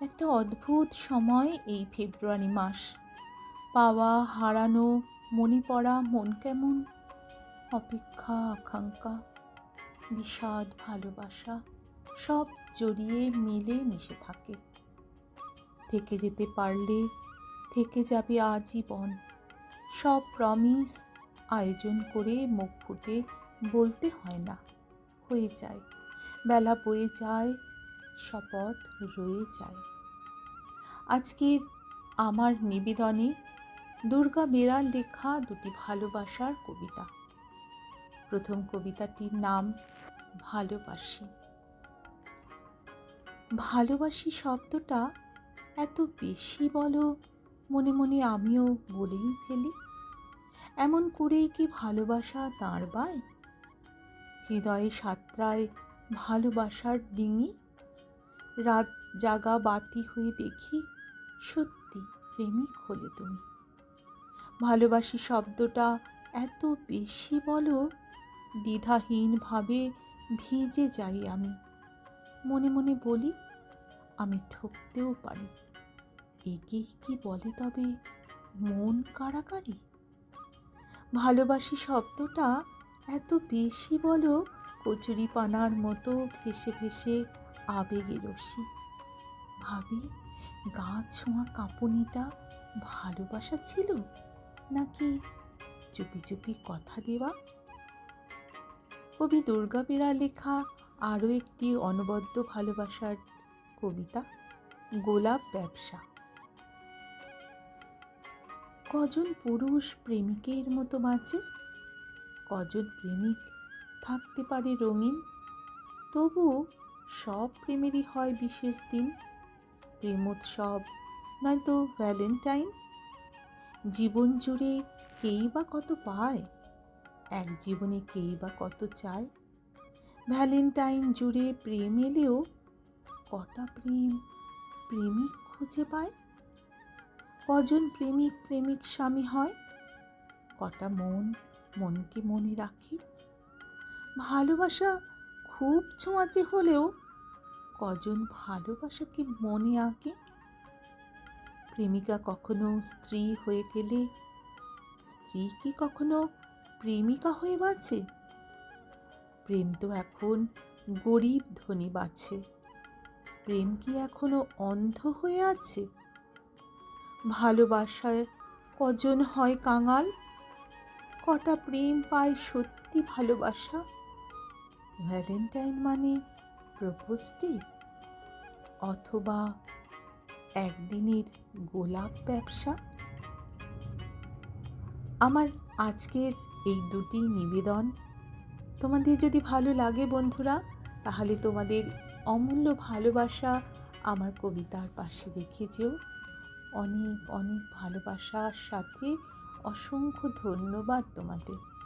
একটা অদ্ভুত সময় এই ফেব্রুয়ারি মাস। পাওয়া হারানো, মনে পড়া মন কেমন? অপেক্ষা, আকাঙ্ক্ষা, বিষাদ, ভালোবাসা, সব জড়িয়ে মিলে মিশে থাকে। থেকে যেতে পারলে থেকে যাবে আজীবন। সব প্রমিস আয়োজন করে মুখ ফুটে বলতে হয় না, হয়ে যায়। বেলা বয়ে যায় শপথ রয়ে যায়। আজকের আমার নিবেদনে দুর্গা বেরার লেখা দুটি ভালোবাসার কবিতা। প্রথম কবিতাটির নাম ভালোবাসি। ভালোবাসি শব্দটা এত বেশি বলো, মনে মনে আমিও বলেই ফেলি। এমন করেই কি ভালোবাসা দাঁড় বায়? হৃদয়ে সাতটায় ভালোবাসার ডিঙি রাত জাগা বাতি হয়ে দেখি সত্যি প্রেমিক হলে তুমি। ভালোবাসি শব্দটা এত বেশি বলো, দ্বিধাহীনভাবে ভিজে যাই আমি। মনে মনে বলি, আমি ঠকতেও পারি। একে কি বলে তবে মন কাড়াকাড়ি ভালোবাসি শব্দটা এত বেশি বলো কচুরি পানার মতো ভেসে ভেসে আবেগে রসি ভাবি গা ছোঁয়া কাঁপুনিটা ভালোবাসা ছিল নাকি চুপি চুপি কথা দেওয়া? কবি দুর্গা বেরা লেখা আরও একটি অনবদ্য ভালোবাসার কবিতা, গোলাপ ব্যবসা। কজন পুরুষ প্রেমিকের মতো বাঁচে? কজন প্রেমিক থাকতে পারে রঙিন? তবু সব প্রেমেরই হয় বিশেষ দিন। প্রেমোৎসব নয়তো ভ্যালেন্টাইন জীবন জুড়ে কেই বা কত পায়? এক জীবনে কেই বা কত চায়? ভ্যালেন্টাইন জুড়ে প্রেম এলেও কটা প্রেম প্রেমিক খুঁজে পায়? কজন প্রেমিক প্রেমিক স্বামী হয়? কটা মন মনকে মনে রাখে? ভালোবাসা খুব ছোঁয়াচে হলেও কজন ভালোবাসাকে মনে আঁকে? প্রেমিকা কখনো স্ত্রী হয়ে গেলে স্ত্রী কি কখনো প্রেমিকা হয়ে বাঁচে? প্রেম তো এখন গরিব ধনী বাছে প্রেম কি এখনও অন্ধ হয়ে আছে? ভালোবাসায় কজন হয় কাঙাল? কটা প্রেম পায় সত্যি ভালোবাসা? ভ্যালেন্টাইন মানে প্রপোজ ডে অথবা একদিনের গোলাপ ব্যবসা? আমার আজকের এই দুটি নিবেদন তোমাদের যদি ভালো লাগে বন্ধুরা, তাহলে তোমাদের অমূল্য ভালোবাসা আমার কবিতার পাশে রেখে যেও। অনেক অনেক ভালোবাসার সাথে অসংখ্য ধন্যবাদ তোমাদের।